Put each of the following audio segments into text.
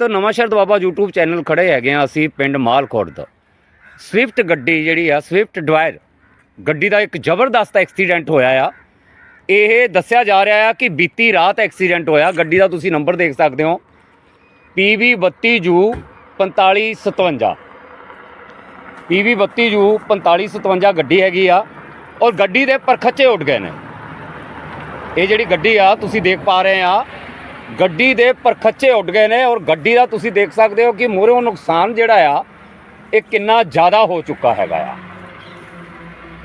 ਤਾਂ ਨਵਾਂ ਸ਼ਹਿਰ ਦਵਾਬਾ YouTube ਚੈਨਲ ਖੜੇ ਹੈਗੇ ਆ ਅਸੀਂ ਪਿੰਡ ਮਾਲਕੋਟ ਮਾਲਖੁਰਦ ਸਵਿਫਟ ਗੱਡੀ ਜਿਹੜੀ ਆ ਸਵਿਫਟ ਡਵਾਇਰ ਗੱਡੀ ਦਾ ਇੱਕ ਜ਼ਬਰਦਸਤ ਐਕਸੀਡੈਂਟ ਹੋਇਆ ਆ। ਇਹ ਦੱਸਿਆ ਜਾ ਰਿਹਾ ਆ ਕਿ ਬੀਤੀ ਰਾਤ ਐਕਸੀਡੈਂਟ ਹੋਇਆ। ਗੱਡੀ ਦਾ ਤੁਸੀਂ ਨੰਬਰ ਦੇਖ ਸਕਦੇ ਹੋ। PV 32U 4557 PV 32U 4557 ਗੱਡੀ ਹੈਗੀ ਆ ਔਰ ਗੱਡੀ ਦੇ ਪਰਖੱਚੇ ਉੱਡ ਗਏ ਨੇ। ਇਹ ਜਿਹੜੀ ਗੱਡੀ ਆ, ਤੁਸੀਂ ਦੇਖ ਪਾ ਰਹੇ ਆ ਗੱਡੀ ਦੇ ਪਰਖੱਚੇ ਉੱਡ ਗਏ ਨੇ ਔਰ ਗੱਡੀ ਦਾ ਤੁਸੀਂ ਦੇਖ ਸਕਦੇ ਹੋ ਕਿ ਮੂਹਰੋਂ ਨੁਕਸਾਨ ਜਿਹੜਾ ਆ, ਇਹ ਕਿੰਨਾ ਜ਼ਿਆਦਾ ਹੋ ਚੁੱਕਾ ਹੈਗਾ ਆ।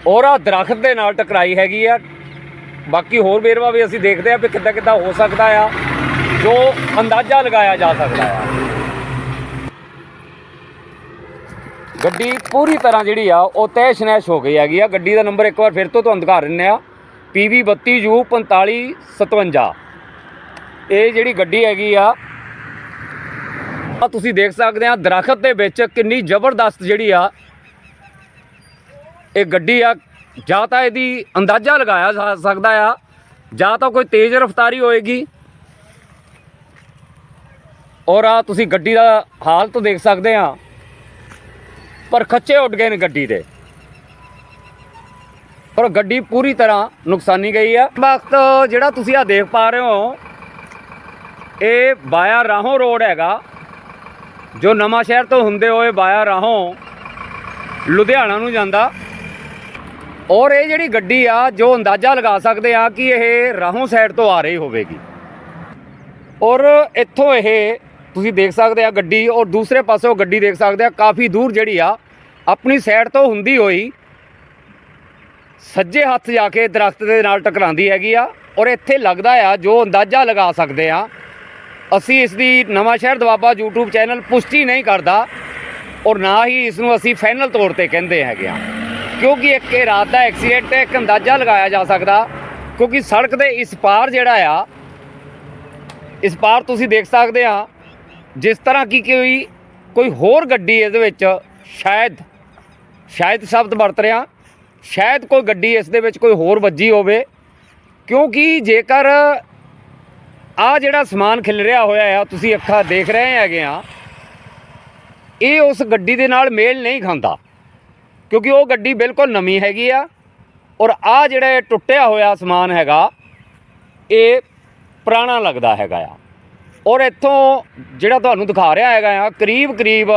ਔਰ ਆ ਦਰਖਤ ਦੇ ਨਾਲ ਟਕਰਾਈ ਹੈਗੀ ਆ। ਬਾਕੀ ਹੋਰ ਵੇਰਵਾ ਵੀ ਅਸੀਂ ਦੇਖਦੇ ਆ ਵੀ ਕਿੱਦਾਂ ਕਿੱਦਾਂ ਹੋ ਸਕਦਾ ਆ, ਜੋ ਅੰਦਾਜ਼ਾ ਲਗਾਇਆ ਜਾ ਸਕਦਾ ਆ। ਗੱਡੀ ਪੂਰੀ ਤਰ੍ਹਾਂ ਜਿਹੜੀ ਆ, ਉਹ ਤੈਸ਼ ਨੈਸ਼ ਹੋ ਗਈ ਹੈਗੀ ਆ। ਗੱਡੀ ਦਾ ਨੰਬਰ ਇੱਕ ਵਾਰ ਫਿਰ ਤੋਂ ਤੁਹਾਨੂੰ ਦਿਖਾ ਦਿੰਨੇ ਆ। PV 32U 4557 ਇਹ ਜਿਹੜੀ ਗੱਡੀ ਹੈਗੀ ਆ ਆ ਤੁਸੀਂ ਦੇਖ ਸਕਦੇ ਆ, ਦਰਖਤ ਦੇ ਵਿੱਚ ਕਿੰਨੀ ਜ਼ਬਰਦਸਤ ਜਿਹੜੀ ਆ, ਇਹ ਗੱਡੀ ਆ। ਜਾਂ ਤਾਂ ਇਹਦੀ ਅੰਦਾਜ਼ਾ ਲਗਾਇਆ ਜਾ ਸਕਦਾ ਆ, ਜਾਂ ਤਾਂ ਕੋਈ ਤੇਜ਼ ਰਫ਼ਤਾਰੀ ਹੋਏਗੀ। ਔਰ ਆ ਤੁਸੀਂ ਗੱਡੀ ਦਾ ਹਾਲਤ ਦੇਖ ਸਕਦੇ ਆ, ਪਰ ਖੱਚੇ ਉੱਡ ਗਏ ਨੇ ਗੱਡੀ ਦੇ। ਪਰ ਗੱਡੀ ਪੂਰੀ ਤਰ੍ਹਾਂ ਨੁਕਸਾਨੀ ਗਈ ਆ। ਵਕਤ ਜਿਹੜਾ ਤੁਸੀਂ ਆ ਦੇਖ ਪਾ ਰਹੇ ਹੋ ਇਹ ਬਾਇਆ ਰਾਹੋਂ ਰੋਡ ਹੈਗਾ, ਜੋ ਨਵਾਂ ਸ਼ਹਿਰ ਤੋਂ ਹੁੰਦੇ ਹੋਏ ਬਾਇਆ ਰਾਹੋਂ ਲੁਧਿਆਣਾ ਨੂੰ ਜਾਂਦਾ। ਔਰ ਇਹ ਜਿਹੜੀ ਗੱਡੀ ਆ, ਜੋ ਅੰਦਾਜ਼ਾ ਲਗਾ ਸਕਦੇ ਆ ਕਿ ਇਹ ਰਾਹੋਂ ਸਾਈਡ ਤੋਂ ਆ ਰਹੀ ਹੋਵੇਗੀ। ਔਰ ਇੱਥੋਂ ਇਹ, ਤੁਸੀਂ ਦੇਖ ਸਕਦੇ ਆ ਗੱਡੀ, ਔਰ ਦੂਸਰੇ ਪਾਸੋਂ ਗੱਡੀ ਦੇਖ ਸਕਦੇ ਆ, ਕਾਫੀ ਦੂਰ ਜਿਹੜੀ ਆ, ਆਪਣੀ ਸਾਈਡ ਤੋਂ ਹੁੰਦੀ ਹੋਈ ਸੱਜੇ ਹੱਥ ਜਾ ਕੇ ਦਰਖਤ ਦੇ ਨਾਲ ਟਕਰਾਉਂਦੀ ਹੈਗੀ ਆ। ਔਰ ਇੱਥੇ ਲੱਗਦਾ ਆ, ਜੋ ਅੰਦਾਜ਼ਾ ਲਗਾ ਸਕਦੇ ਆ ਅਸੀਂ ਇਸ ਦੀ ਨਵਾਂ ਸ਼ਹਿਰ ਦਵਾਬਾ YouTube ਚੈਨਲ ਪੁਸ਼ਟੀ ਨਹੀਂ ਕਰਦਾ ਔਰ ਨਾ ਹੀ ਇਸ ਨੂੰ ਅਸੀਂ ਫਾਈਨਲ ਤੌਰ ਤੇ ਕਹਿੰਦੇ ਹੈਗੇ ਆ ਕਿਉਂਕਿ ਇੱਕ ਇਹ ਰਾਤ ਦਾ ਐਕਸੀਡੈਂਟ ਹੈ, ਇੱਕ ਅੰਦਾਜ਼ਾ ਲਗਾਇਆ ਜਾ ਸਕਦਾ, ਕਿਉਂਕਿ ਸੜਕ ਦੇ ਇਸ ਪਾਰ ਜਿਹੜਾ ਆ, ਇਸ ਪਾਰ ਤੁਸੀਂ ਦੇਖ ਸਕਦੇ ਆ ਜਿਸ ਤਰ੍ਹਾਂ ਕਿ ਕੋਈ ਕੋਈ ਹੋਰ ਗੱਡੀ ਇਹਦੇ ਵਿੱਚ ਸ਼ਾਇਦ ਸ਼ਾਇਦ ਸ਼ਬਦ ਵਰਤ ਰਿਹਾ, ਸ਼ਾਇਦ ਕੋਈ ਗੱਡੀ ਇਸ ਦੇ ਵਿੱਚ ਕੋਈ ਹੋਰ ਵੱਜੀ ਹੋਵੇ, ਕਿਉਂਕਿ ਜੇਕਰ ਆ ਜਿਹੜਾ ਸਮਾਨ ਖਿਲ ਰਿਹਾ ਹੋਇਆ ਆ, ਤੁਸੀਂ ਅੱਖਾਂ ਦੇਖ ਰਹੇ ਹੈਗੇ ਆ, ਇਹ ਉਸ ਗੱਡੀ ਦੇ ਨਾਲ ਮੇਲ ਨਹੀਂ ਖਾਂਦਾ। ਕਿਉਂਕਿ ਉਹ ਗੱਡੀ ਬਿਲਕੁਲ ਨਵੀਂ ਹੈਗੀ ਆ ਔਰ ਆ ਜਿਹੜਾ ਟੁੱਟਿਆ ਹੋਇਆ ਸਮਾਨ ਹੈਗਾ, ਇਹ ਪੁਰਾਣਾ ਲੱਗਦਾ ਹੈਗਾ ਆ। ਔਰ ਇੱਥੋਂ ਜਿਹੜਾ ਤੁਹਾਨੂੰ ਦਿਖਾ ਰਿਹਾ ਹੈਗਾ ਆ, ਕਰੀਬ ਕਰੀਬ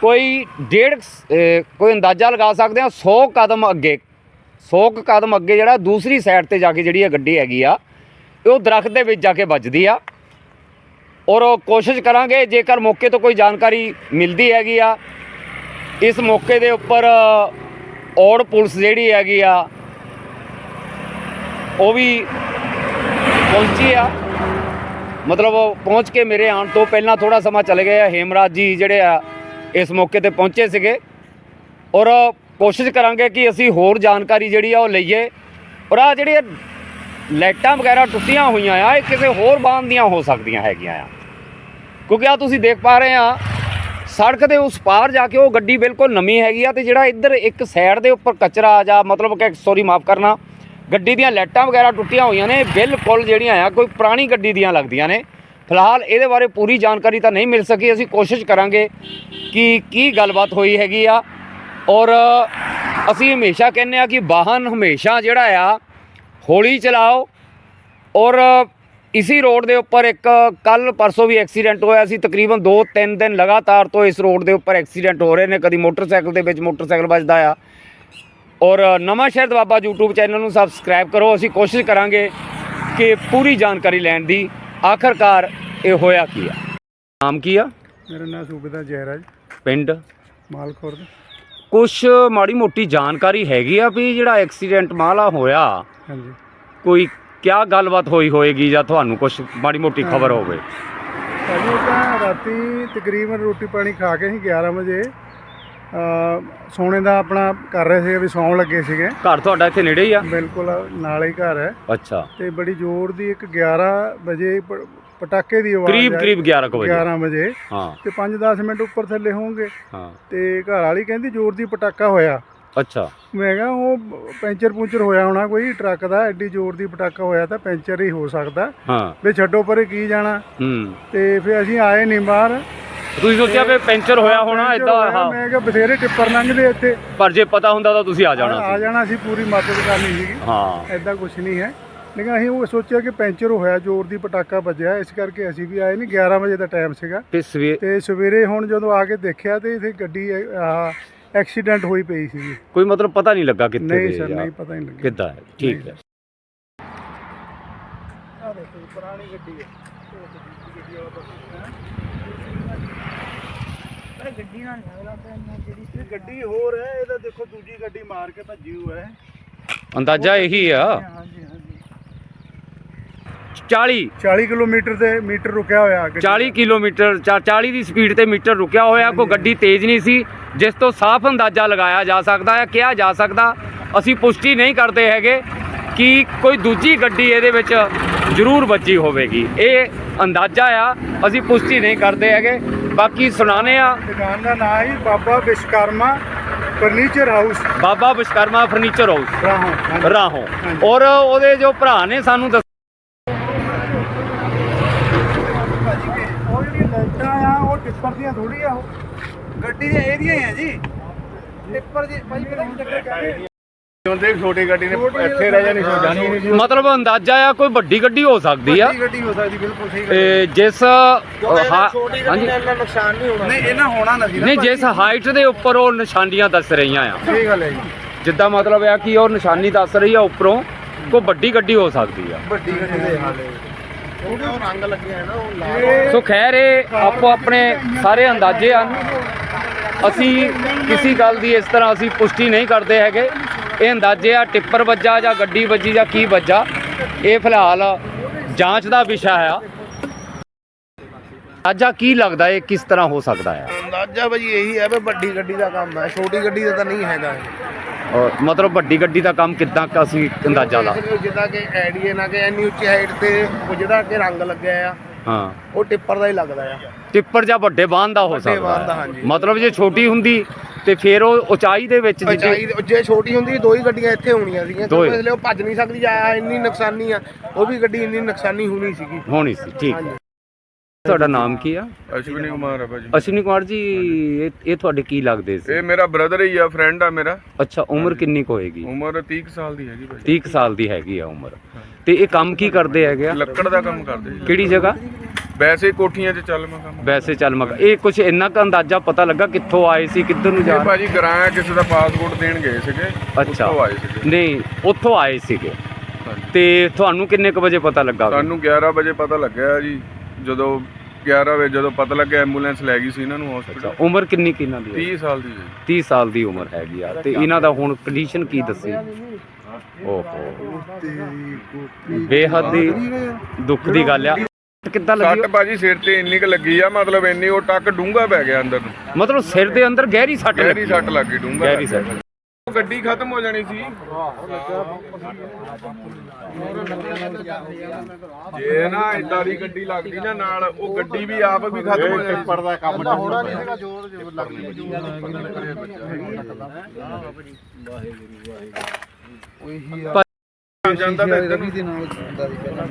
ਕੋਈ ਡੇਢ ਕੋਈ ਅੰਦਾਜ਼ਾ ਲਗਾ ਸਕਦੇ ਆ 100 ਕਦਮ ਅੱਗੇ 100 ਕੁ ਕਦਮ ਅੱਗੇ ਜਿਹੜਾ ਦੂਸਰੀ ਸਾਈਡ ਤੇ ਜਾ ਕੇ ਜਿਹੜੀ ਇਹ ਗੱਡੀ ਹੈਗੀ ਆ ਉਹ ਦਰਖਤ ਦੇ ਵਿੱਚ ਜਾ ਕੇ ਵੱਜਦੀ ਆ। ਔਰ ਕੋਸ਼ਿਸ਼ ਕਰਾਂਗੇ, ਜੇਕਰ ਮੌਕੇ ਤੋਂ ਕੋਈ ਜਾਣਕਾਰੀ ਮਿਲਦੀ ਹੈਗੀ ਆ, ਇਸ ਮੌਕੇ ਦੇ ਉੱਪਰ ਔੜ ਪੁਲਿਸ ਜਿਹੜੀ ਹੈਗੀ ਆ, ਉਹ ਵੀ ਪਹੁੰਚੀ ਆ। ਮਤਲਬ ਪਹੁੰਚ ਕੇ ਮੇਰੇ ਆਉਣ ਤੋਂ ਪਹਿਲਾਂ ਥੋੜਾ ਸਮਾਂ ਚਲੇ ਗਏ ਆ। ਹੇਮਰਾਜ ਜੀ ਜਿਹੜੇ ਆ, ਇਸ ਮੌਕੇ ਤੇ ਪਹੁੰਚੇ ਸੀਗੇ। ਔਰ ਕੋਸ਼ਿਸ਼ ਕਰਾਂਗੇ ਕਿ ਅਸੀਂ ਹੋਰ ਜਾਣਕਾਰੀ ਜਿਹੜੀ ਆ, ਉਹ ਲਈਏ। ਔਰ ਆ ਜਿਹੜੀ ਲਾਈਟਾਂ ਵਗੈਰਾ ਟੁੱਟੀਆਂ ਹੋਈਆਂ ਆ, ਇਹ ਕਿਸੇ ਹੋਰ ਬਾਂਧ ਦੀਆਂ ਹੋ ਸਕਦੀਆਂ ਹੈਗੀਆਂ ਆ। ਕਿਉਂਕਿ ਆ ਤੁਸੀਂ ਦੇਖ ਪਾ ਰਹੇ ਆ, ਸੜਕ ਦੇ ਉਸ ਪਾਰ ਜਾ ਕੇ ਉਹ ਗੱਡੀ ਬਿਲਕੁਲ ਨਵੀਂ ਹੈਗੀ ਆ ਤੇ ਜਿਹੜਾ ਇੱਧਰ ਇੱਕ ਸਾਈਡ ਦੇ ਉੱਪਰ ਕਚਰਾ ਜਾਂ ਮਤਲਬ ਕਿ ਸੌਰੀ ਮਾਫ ਕਰਨਾ, ਗੱਡੀ ਦੀਆਂ ਲਾਈਟਾਂ ਵਗੈਰਾ ਟੁੱਟੀਆਂ ਹੋਈਆਂ ਨੇ, ਬਿਲਕੁਲ ਜਿਹੜੀਆਂ ਆ, ਕੋਈ ਪੁਰਾਣੀ ਗੱਡੀ ਦੀਆਂ ਲੱਗਦੀਆਂ ਨੇ। ਫਿਲਹਾਲ ਇਹਦੇ ਬਾਰੇ ਪੂਰੀ ਜਾਣਕਾਰੀ ਤਾਂ ਨਹੀਂ ਮਿਲ ਸਕੀ, ਅਸੀਂ ਕੋਸ਼ਿਸ਼ ਕਰਾਂਗੇ ਕਿ ਕੀ ਗੱਲਬਾਤ ਹੋਈ ਹੈਗੀ ਆ। ਔਰ ਅਸੀਂ ਹਮੇਸ਼ਾ ਕਹਿੰਦੇ ਆ ਕਿ ਵਾਹਨ ਹਮੇਸ਼ਾ ਜਿਹੜਾ ਆ ਹੌਲੀ ਚਲਾਓ। ਔਰ ਇਸੀ ਰੋਡ ਦੇ ਉੱਪਰ ਇੱਕ ਕੱਲ ਪਰਸੋਂ ਵੀ ਐਕਸੀਡੈਂਟ ਹੋਇਆ ਸੀ। ਤਕਰੀਬਨ 2-3 ਦਿਨ ਲਗਾਤਾਰ ਤੋਂ ਇਸ ਰੋਡ ਦੇ ਉੱਪਰ ਐਕਸੀਡੈਂਟ ਹੋ ਰਹੇ ਨੇ। ਕਦੀ ਮੋਟਰਸਾਈਕਲ ਦੇ ਵਿੱਚ ਮੋਟਰਸਾਈਕਲ ਵੱਜਦਾ ਆ। ਔਰ Nawanshahr Doaba YouTube channel ਨੂੰ ਸਬਸਕ੍ਰਾਈਬ ਕਰੋ। ਅਸੀਂ ਕੋਸ਼ਿਸ਼ ਕਰਾਂਗੇ ਕਿ ਪੂਰੀ ਜਾਣਕਾਰੀ ਲੈਣ ਦੀ। ਆਖਰਕਾਰ ਇਹ ਹੋਇਆ ਕੀ ਆ? ਨਾਮ ਕੀ ਆ? ਮੇਰਾ ਨਾਮ ਸੂਬੇਦਾਰ ਜੈਰਾਜ। ਪਿੰਡ? ਮਾਲਖੁਰਦ। ਕੁਛ ਮਾੜੀ ਮੋਟੀ ਜਾਣਕਾਰੀ ਹੈਗੀ ਆ ਵੀ ਜਿਹੜਾ ਐਕਸੀਡੈਂਟ ਮਾਲਾ ਹੋਇਆ? ਹਾਂਜੀ। ਕੋਈ ਕਿਆ ਗੱਲਬਾਤ ਹੋਈ ਹੋਏਗੀ ਜਾਂ ਤੁਹਾਨੂੰ ਕੁਛ ਮਾੜੀ ਮੋਟੀ ਖਬਰ ਹੋਵੇ? ਅਸੀਂ ਤਾਂ ਰਾਤੀ ਤਕਰੀਬਨ ਰੋਟੀ ਪਾਣੀ ਖਾ ਕੇ ਅਸੀਂ 11 ਵਜੇ ਅ, ਸੌਣੇ ਦਾ ਆਪਣਾ ਕਰ ਰਹੇ ਸੀਗੇ ਵੀ ਸੌਣ ਲੱਗੇ ਸੀਗੇ। ਘਰ ਤੁਹਾਡਾ ਇੱਥੇ ਨੇੜੇ ਹੀ ਆ? ਬਿਲਕੁਲ ਨਾਲ ਹੀ ਘਰ ਹੈ। ਅੱਛਾ। ਤੇ ਬੜੀ ਜ਼ੋਰ ਦੀ ਇੱਕ 11 ਵਜੇ ਪ- ਪਟਾਕੇ ਦੀ ਆਵਾਜ਼ ਕਰੀਬ ਆਈ। ਕਰੀਬ 11 ਕੁ ਵਜੇ। 11 ਵਜੇ। ਹਾਂ। ਤੇ 5-10 ਮਿੰਟ ਉੱਪਰ ਥੱਲੇ ਹੋਣਗੇ। ਹਾਂ। ਤੇ ਘਰ ਵਾਲੀ ਕਹਿੰਦੀ ਜ਼ੋਰ ਦੀ ਪਟਾਕਾ ਹੋਇਆ। ਅੱਛਾ। ਮੈਂ ਕਿਹਾ ਉਹ ਪੈਂਚਰ ਪੂੰਚਰ ਹੋਇਆ ਹੋਣਾ ਕੋਈ ਟਰੱਕ ਦਾ ਐਡੀ ਜ਼ੋਰ ਦੀ ਪਟਾਕਾ ਹੋਇਆ ਤਾਂ ਪੈਂਚਰ ਹੀ ਹੋ ਸਕਦਾ। ਹਾਂ। ਵੀ ਛੱਡੋ ਪਰੇ ਕੀ ਜਾਣਾ। ਹੂੰ। ਤੇ ਫਿਰ ਅਸੀਂ ਆਏ ਨਹੀਂ ਬਾਹਰ। ਤੁਸੀਂ ਸੋਚਿਆ ਵੀ ਪੈਂਚਰ ਹੋਇਆ ਹੋਣਾ ਪੈਂਚਰ ਇਦਾਂ ਹੋਇਆ, ਹਾਂ। ਮੈਂ ਕਿਹਾ ਬਥੇਰੇ ਟਿੱਪਰ ਲੰਘਦੇ ਇੱਥੇ। ਪਰ ਜੇ ਪਤਾ ਹੁੰਦਾ ਤਾਂ ਤੁਸੀਂ ਆ ਜਾਣਾ ਆ ਸੀ। ਜਾਣਾ ਸੀ ਪੂਰੀ ਮਦਦ ਕਰਨੀ ਸੀਗੀ। ਹਾਂ। ਐਦਾਂ ਕੁਝ ਨਹੀਂ ਹੈ। ਲੇਕਿਨ ਅਸੀਂ ਉਹ ਸੋਚਿਆ ਕਿ ਪੈਂਚਰ ਹੋਇਆ ਜ਼ੋਰ ਦੀ ਪਟਾਕਾ ਵੱਜਿਆ ਇਸ ਕਰਕੇ ਅਸੀਂ ਵੀ ਆਏ ਨਹੀਂ 11 ਵਜੇ ਦਾ ਟਾਈਮ ਸੀਗਾ। ਤੇ ਸਵੇ ਤੇ ਸਵੇਰੇ ਹੁਣ ਜਦੋਂ ਆ ਕੇ ਦੇਖਿਆ ਤੇ ਇਥੇ ਗੱਡੀ ਐਕਸੀਡੈਂਟ ਹੋਈ ਪਈ ਸੀਗੀ ਕੋਈ ਮਤਲਬ ਪਤਾ ਨਹੀਂ ਲੱਗਾ ਕਿੱਥੇ ਨਹੀਂ ਸਰ ਜਾਂ ਨਹੀਂ ਪਤਾ ਨਹੀਂ ਲੱਗਿਆ। ਕਿੱਦਾਂ ਹੈ? ਠੀਕ ਨਹੀਂ। ਹੈ। ਆ ਦੇਖੋ ਪੁਰਾਣੀ ਗੱਡੀ ਹੈ। ਗੱਡੀ ਨਾਲ ਜਿਹੜੀ ਗੱਡੀ ਹੋਰ ਹੈ ਇਹਦਾ ਦੇਖੋ ਦੂਜੀ ਗੱਡੀ ਮਾਰ ਕੇ ਭੱਜੀ ਹੋਇਆ ਹੈ। ਅੰਦਾਜ਼ਾ ਇਹੀ ਆ। ਹਾਂਜੀ ਹਾਂਜੀ। 40 40 ਕਿਲੋਮੀਟਰ ਦੇ ਮੀਟਰ ਰੁਕਿਆ ਹੋਇਆ ਗੱਡੀ 40 ਕਿਲੋਮੀਟਰ ਚਾ- 40 ਦੀ ਸਪੀਡ ਤੇ ਮੀਟਰ ਰੁਕਿਆ ਹੋਇਆ ਕੋਈ ਗੱਡੀ ਤੇਜ਼ ਨਹੀਂ ਸੀ ਜਿਸ ਤੋਂ ਸਾਫ਼ ਅੰਦਾਜ਼ਾ ਲਗਾਇਆ ਜਾ ਸਕਦਾ ਹੈ ਕਿਹਾ ਜਾ ਸਕਦਾ ਅਸੀਂ ਪੁਸ਼ਟੀ ਨਹੀਂ ਕਰਦੇ ਹੈਗੇ ਕਿ ਕੋਈ ਦੂਜੀ ਗੱਡੀ ਇਹਦੇ ਵਿੱਚ ਜ਼ਰੂਰ ਵੱਜੀ ਹੋਵੇਗੀ। ਇਹ ਅੰਦਾਜ਼ਾ ਆ ਅਸੀਂ ਪੁਸ਼ਟੀ ਨਹੀਂ ਕਰਦੇ ਹੈਗੇ। ਬਾਕੀ ਸੁਣਾਣੇ ਆ ਦੁਕਾਨ ਦਾ ਨਾਮ ਹੈ Baba Vishwakarma furniture house. Baba Vishwakarma furniture house. Rahon. Rahon. ਔਰ ਉਹਦੇ ਜੋ ਭਰਾ ਨੇ ਸਾਨੂੰ ਦੱਸ ਉਹ ਜਿਹੜੀ ਲਾਈਟਾਂ ਆ ਉਹ ਟਿੱਪਰ ਦੀਆਂ ਥੋੜੀ ਆ ਉਹ ਗੱਡੀ ਦੀਆਂ ਇਹਦੀਆਂ ਹੀ ਆ ਜੀ। ਟਿੱਪਰ ਜੀ ਭਾਈ ਪਤਾ ਕੀ ਚੱਕਰ ਕਹਿੰਦੇ ਹੁੰਦੇ ਛੋਟੀ ਗੱਡੀ ਨੇ ਇੱਥੇ ਰਹਿ ਜਾਣੀ ਸੋ ਜਾਣੀ ਨਹੀਂ ਮਤਲਬ ਅੰਦਾਜ਼ਾ ਆ ਕੋਈ ਵੱਡੀ ਗੱਡੀ ਹੋ ਸਕਦੀ ਆ। ਗੱਡੀ ਹੋ ਸਕਦੀ ਬਿਲਕੁਲ ਸਹੀ ਇਹ ਜਿਸ ਹਾਂ- ਹਾਂਜੀ। ਇੰਨਾ ਨੁਕਸਾਨ ਨਹੀਂ ਹੋਣਾ। ਨਹੀਂ ਇਹਨਾਂ ਹੋਣਾ ਨਾ ਸੀ ਨਹੀਂ ਜਿਸ ਹਾਈਟ ਦੇ ਉੱਪਰ ਉਹ ਨਿਸ਼ਾਨੀਆਂ ਦੱਸ ਰਹੀਆਂ ਆ। ਸਹੀ ਗੱਲ ਹੈ ਜੀ। ਜਿੱਦਾਂ ਮਤਲਬ ਆ ਕਿ ਉਹ ਨਿਸ਼ਾਨੀ ਦੱਸ ਰਹੀ ਆ ਉੱਪਰੋਂ ਕੋਈ ਵੱਡੀ ਗੱਡੀ ਹੋ ਸਕਦੀ ਆ। ਵੱਡੀ ਗੱਡੀ ਦੇ ਹਾਲੇ ਉਹ ਰੰਗ ਲੱਗਿਆ ਹੈ ਨਾ ਉਹ ਲਾਲ ਸੋ ਖੈਰ ਇਹ ਆਪੋ ਆਪਣੇ ਸਾਰੇ ਅੰਦਾਜ਼ੇ ਹਨ। ਅਸੀਂ ਕਿਸੇ ਗੱਲ ਦੀ ਇਸ ਤਰ੍ਹਾਂ ਅਸੀਂ ਪੁਸ਼ਟੀ ਨਹੀਂ ਕਰਦੇ ਹੈਗੇ। ਇਹ ਅੰਦਾਜ਼ੇ ਆ ਟਿੱਪਰ ਵੱਜਾ ਜਾਂ ਗੱਡੀ ਵੱਜੀ ਜਾਂ ਕੀ ਵੱਜਾ ਇਹ ਫਿਲਹਾਲ ਜਾਂਚ ਦਾ ਵਿਸ਼ਾ ਆ ਅੰਦਾਜ਼ਾ ਕੀ ਲੱਗਦਾ ਇਹ ਕਿਸ ਤਰ੍ਹਾਂ ਹੋ ਸਕਦਾ ਹੈ? ਅੰਦਾਜ਼ਾ ਭਾਜੀ ਇਹੀ ਹੈ ਵੀ ਵੱਡੀ ਗੱਡੀ ਦਾ ਕੰਮ ਹੈ ਛੋਟੀ ਗੱਡੀ ਦਾ ਤਾਂ ਨਹੀਂ ਹੈਗਾ ਇਹ। ਔਰ ਮਤਲਬ ਵੱਡੀ ਗੱਡੀ ਦਾ ਕੰਮ ਕਿੱਦਾਂ ਕ ਅਸੀਂ ਅੰਦਾਜ਼ਾ ਲਾ ਜਿੱਦਾਂ ਕਿ ਐਡੀਏ ਨਾ ਕਿ ਇੰਨੀ ਉੱਚੀ ਹਾਈਟ ਤੇ ਉਹ ਜਿਹੜਾ ਕਿ ਰੰਗ ਲੱਗਿਆ ਆ ਹਾਂ ਉਹ ਟਿੱਪਰ ਦਾ ਹੀ ਲੱਗਦਾ ਆ ਟਿੱਪਰ ਜਾਂ ਵੱਡੇ ਵਾਹਨ ਦਾ ਹੋ ਸਕਦਾ ਵਾਹਨ ਦਾ, ਹੈ। ਹਾਂਜੀ। ਮਤਲਬ ਜੇ ਛੋਟੀ ਹੁੰਦੀ ਤੇ ਫਿਰ ਉਹ ਉਚਾਈ ਦੇ ਵਿੱਚ ਜਿੱਡੀ- ਉਚਾਈ ਜੇ ਛੋਟੀ ਹੁੰਦੀ ਦੋ ਹੀ ਗੱਡੀਆਂ ਇੱਥੇ ਹੋਣੀਆਂ ਸੀਗੀਆਂ ਦੋ ਹੀ। ਕਿਉਂਕਿ ਇਸ ਲਈ ਉਹ ਭੱਜ ਨਹੀਂ ਸਕਦੀ ਆ ਇੰਨੀ ਨੁਕਸਾਨੀ ਆ ਉਹ ਵੀ ਗੱਡੀ ਇੰਨੀ ਨੁਕਸਾਨੀ ਹੋਣੀ ਸੀਗੀ ਹੋਣੀ ਸੀ ਠੀਕ ਹੈ ਤੁਹਾਡਾ ਨਾਮ ਕੀ ਆ? ਅਸ਼ਵਨੀ ਕੁਮਾਰ ਹੈ ਭਾਜੀ। ਅਸ਼ਵਨੀ ਕੁਮਾਰ ਜੀ ਇਹ ਇਹ ਤੁਹਾਡੇ ਕੀ ਲੱਗਦੇ ਸੀ? ਇਹ ਮੇਰਾ ਬ੍ਰਦਰ ਹੀ ਆ ਫਰੈਂਡ ਆ ਮੇਰਾ। ਅੱਛਾ ਉਮਰ ਕਿੰਨੀ ਕੁ ਹੋਏਗੀ? ਉਮਰ 30 ਕੁ ਸਾਲ ਦੀ ਹੈਗੀ ਭਾਜੀ। 30 ਕੁ ਸਾਲ ਦੀ ਹੈਗੀ ਆ ਉਮਰ। ਤੇ ਇਹ ਕੰਮ ਕੀ ਕਰਦੇ ਹੈਗੇ ਆ? ਲੱਕੜ ਦਾ ਕੰਮ ਕਰਦੇ ਜੀ। ਕਿਹੜੀ ਜਗ੍ਹਾ? ਵੈਸੇ ਕੋਠੀਆਂ 'ਚ ਚੱਲ ਮੈਂ ਕੰਮ ਵੈਸੇ ਚੱਲ ਮਗ ਇਹ ਕੁਝ ਇੰਨਾ ਕੁ ਅੰਦਾਜ਼ਾ ਪਤਾ ਲੱਗਾ ਕਿੱਥੋਂ ਆਏ ਸੀ ਕਿੱਧਰ ਨੂੰ ਜਾ ਇਹ ਭਾਜੀ ਗਰਾਇਆ ਕਿਸੇ ਦਾ ਪਾਸਪੋਰਟ ਦੇਣ ਗਏ ਸੀਗੇ ਅੱਛਾ। ਉੱਥੋਂ ਆਏ ਸੀਗੇ। ਨਹੀਂ ਉੱਥੋਂ ਆਏ ਸੀਗੇ। ਤੇ ਤੁਹਾਨੂੰ ਕਿੰਨੇ ਕੁ ਵਜੇ ਪਤਾ ਲੱਗਾ? ਸਾਨੂੰ 11 ਵਜੇ ਪਤਾ ਲੱਗਿਆ ਜੀ। ਜਦੋਂ 11 ਵਜੇ ਜਦੋਂ ਪਤਾ ਲੱਗਿਆ ਐਂਬੂਲੈਂਸ ਲੈ ਗਈ ਸੀ ਇਹਨਾਂ ਨੂੰ ਹਸਪੀਟਲ ਉਮਰ ਕਿੰਨੀ ਕਿੰਨਾ ਦੀ ਹੈ? 30 ਸਾਲ ਦੀ ਹੈ 30 ਸਾਲ ਦੀ ਉਮਰ ਹੈਗੀ ਆ। ਤੇ ਇਹਨਾਂ ਦਾ ਹੁਣ ਕੰਡੀਸ਼ਨ ਕੀ ਦੱਸੀ? ਓਹੋ। ਬੇਹੱਦ ਹੀ ਦੁੱਖ ਦੀ ਗੱਲ ਆ। ਕਿੱਦਾਂ ਲੱਗੀ? ਸੱਟ ਭਾਜੀ ਸਿਰ ਤੇ ਇੰਨੀ ਕੁ ਲੱਗੀ ਆ ਮਤਲਬ ਇੰਨੀ ਉਹ ਟੱਕ ਡੂੰਗਾ ਪੈ ਗਿਆ ਅੰਦਰ ਨੂੰ। ਮਤਲਬ ਸਿਰ ਦੇ ਅੰਦਰ ਗਹਿਰੀ ਸੱਟ ਗਹਿਰੀ ਲੱਗੀ ਸੱਟ ਲੱਗੀ ਡੂੰਗਾ ਗਹਿਰੀ ਸੱਟ। ਗੱਡੀ ਖਤਮ ਹੋ ਜਾਣੀ ਸੀ। ਜੇ ਨਾ ਇਦਾਂ ਦੀ ਗੱਡੀ ਲੱਗਦੀ ਨਾ ਨਾਲ ਉਹ ਗੱਡੀ ਵੀ ਆਪ ਵੀ ਖਤਮ ਹੋ ਜਾਣੀ ਸੀ। ਦਾ ਕੰਮ ਹੋਣਾ ਨਹੀਂ ਸੀਗਾ ਜ਼ੋਰ ਜ਼ੋਰ ਲੱਗਦੀ ਜਾਂਦਾ ਤਾਂ ਨੂੰ। ਦੇ ਨਾਲ ਹੁੰਦਾ ਸੀ ਪਹਿਲਾਂ